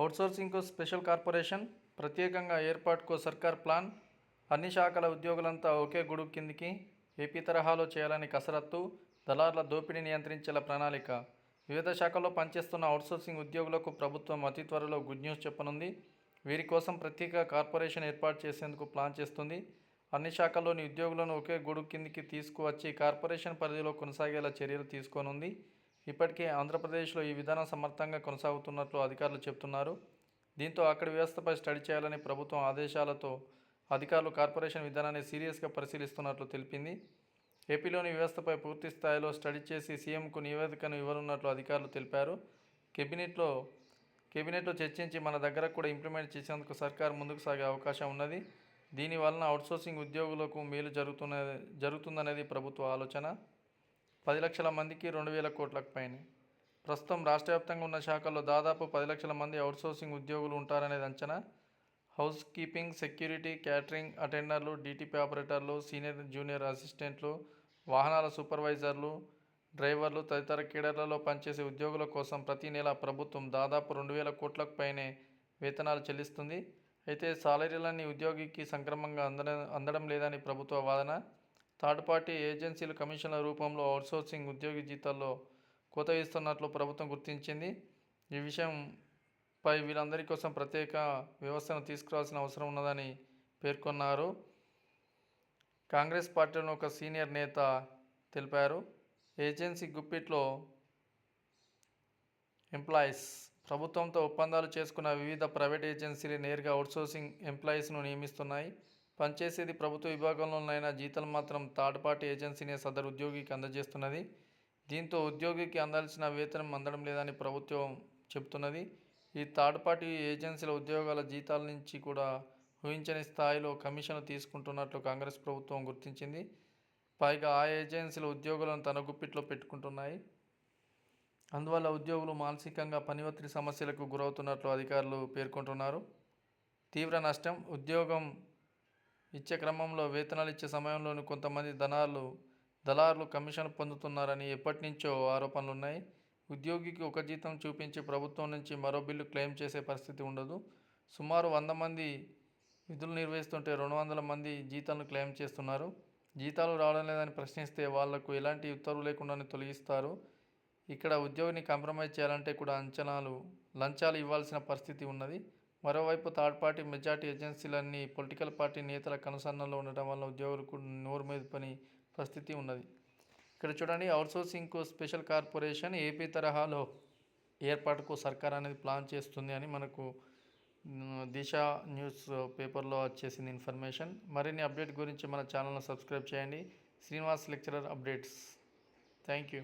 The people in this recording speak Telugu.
అవుట్సోర్సింగ్కు స్పెషల్ కార్పొరేషన్ ప్రత్యేకంగా ఏర్పాటుకో సర్కార్ ప్లాన్ అన్ని శాఖల ఉద్యోగులంతా ఒకే గొడుగు కిందికి ఏపీ తరహాలో చేయాలని కసరత్తు దళార్ల దోపిడీ నియంత్రించేలా ప్రణాళిక. వివిధ శాఖల్లో పనిచేస్తున్న అవుట్సోర్సింగ్ ఉద్యోగులకు ప్రభుత్వం అతి త్వరలో గుడ్ న్యూస్ చెప్పనుంది. వీరి కోసం ప్రత్యేక కార్పొరేషన్ ఏర్పాటు చేసేందుకు ప్లాన్ చేస్తుంది. అన్ని శాఖల్లోని ఉద్యోగులను ఒకే గొడుగు కిందికి తీసుకువచ్చి కార్పొరేషన్ పరిధిలో కొనసాగేలా చర్యలు తీసుకోనుంది. ఇప్పటికే ఆంధ్రప్రదేశ్లో ఈ విధానం సమర్థంగా కొనసాగుతున్నట్లు అధికారులు చెబుతున్నారు దీంతో అక్కడి వ్యవస్థపై స్టడీ చేయాలని ప్రభుత్వం ఆదేశాలతో అధికారులు కార్పొరేషన్ విధానాన్ని సీరియస్గా పరిశీలిస్తున్నట్లు తెలిపింది. ఏపీలోని వ్యవస్థపై పూర్తి స్థాయిలో స్టడీ చేసి సీఎంకు నివేదికను ఇవ్వనున్నట్లు అధికారులు తెలిపారు. కేబినెట్లో కేబినెట్లో చర్చించి మన దగ్గర కూడా ఇంప్లిమెంట్ చేసేందుకు సర్కార్ ముందుకు సాగే అవకాశం ఉన్నది. దీని వలన అవుట్సోర్సింగ్ ఉద్యోగులకు మేలు జరుగుతున్న జరుగుతుందనేది ప్రభుత్వ ఆలోచన. పది లక్షల మందికి రెండు వేల కోట్లకు పైన. ప్రస్తుతం రాష్ట్ర వ్యాప్తంగా ఉన్న శాఖల్లో దాదాపు పది లక్షల మంది అవుట్సోర్సింగ్ ఉద్యోగులు ఉంటారనేది అంచనా. హౌస్ కీపింగ్ సెక్యూరిటీ క్యాటరింగ్ అటెండర్లు డీటీపీ ఆపరేటర్లు సీనియర్ జూనియర్ అసిస్టెంట్లు వాహనాల సూపర్వైజర్లు డ్రైవర్లు తదితర కేడర్లలో పనిచేసే ఉద్యోగుల కోసం ప్రతి నెల ప్రభుత్వం దాదాపు రెండు వేల కోట్లకు పైనే వేతనాలు చెల్లిస్తుంది. అయితే సాలరీలన్నీ ఉద్యోగికి సంక్రమంగా అందడం అందడం లేదని ప్రభుత్వ వాదన. థర్డ్ పార్టీ ఏజెన్సీలు కమిషన్ల రూపంలో అవుట్సోర్సింగ్ ఉద్యోగి జీతాల్లో కోత ఇస్తున్నట్లు ప్రభుత్వం గుర్తించింది. ఈ విషయంపై వీళ్ళందరి కోసం ప్రత్యేక వ్యవస్థను తీసుకురావాల్సిన అవసరం ఉన్నదని పేర్కొన్నారు. కాంగ్రెస్ పార్టీలోని ఒక సీనియర్ నేత తెలిపారు. ఏజెన్సీ గుప్పిట్లో ఎంప్లాయీస్ ప్రభుత్వంతో ఒప్పందాలు చేసుకున్న వివిధ ప్రైవేట్ ఏజెన్సీలు నేరుగా అవుట్సోర్సింగ్ ఎంప్లాయీస్ను నియమిస్తున్నాయి. పనిచేసేది ప్రభుత్వ విభాగంలోనైనా జీతాలు మాత్రం థర్డ్ పార్టీ ఏజెన్సీనే సదరు ఉద్యోగికి అందజేస్తున్నది. దీంతో ఉద్యోగికి అందాల్సిన వేతనం అందడం లేదని ప్రభుత్వం చెబుతున్నది. ఈ థర్డ్ పార్టీ ఏజెన్సీల ఉద్యోగాల జీతాల నుంచి కూడా ఊహించని స్థాయిలో కమిషన్ తీసుకుంటున్నట్లు కాంగ్రెస్ ప్రభుత్వం గుర్తించింది. పైగా ఆ ఏజెన్సీల ఉద్యోగులను తన గుప్పిట్లో పెట్టుకుంటున్నాయి. అందువల్ల ఉద్యోగులు మానసికంగా పని ఒత్తిడి సమస్యలకు గురవుతున్నట్లు అధికారులు పేర్కొంటున్నారు. తీవ్ర నష్టం ఉద్యోగం ఇచ్చే క్రమంలో వేతనాలు ఇచ్చే సమయంలోని కొంతమంది దళాలు దళారులు కమిషన్ పొందుతున్నారని ఎప్పటి నుంచో ఆరోపణలు ఉన్నాయి ఉద్యోగికి ఒక జీతం చూపించి ప్రభుత్వం నుంచి మరో బిల్లు క్లెయిమ్ చేసే పరిస్థితి ఉండదు. సుమారు వంద మంది విధులు నిర్వహిస్తుంటే రెండు వందల మంది జీతాలను క్లెయిమ్ చేస్తున్నారు. జీతాలు రావడం లేదని ప్రశ్నిస్తే వాళ్ళకు ఎలాంటి ఉత్తర్వు లేకుండానే తొలగిస్తారు. ఇక్కడ ఉద్యోగిని కాంప్రమైజ్ చేయాలంటే కూడా అంచనాలు లంచాలు ఇవ్వాల్సిన పరిస్థితి ఉన్నది. మరోవైపు థర్డ్ పార్టీ మెజార్టీ ఏజెన్సీలన్నీ పొలిటికల్ పార్టీ నేతల కనుసన్నల్లో ఉండటం వల్ల ఉద్యోగులకు నోరు మీద పని పరిస్థితి ఉన్నది. ఇక్కడ చూడండి అవుట్సోర్సింగ్కు స్పెషల్ కార్పొరేషన్ ఏపీ తరహాలో ఏర్పాటుకు సర్కార్ అనేది ప్లాన్ చేస్తుంది అని మనకు దిశ న్యూస్ పేపర్లో వచ్చేసింది ఇన్ఫర్మేషన్. మరిన్ని అప్డేట్ గురించి మన ఛానల్ను సబ్స్క్రైబ్ చేయండి. Srinivas lecturer updates. Thank you.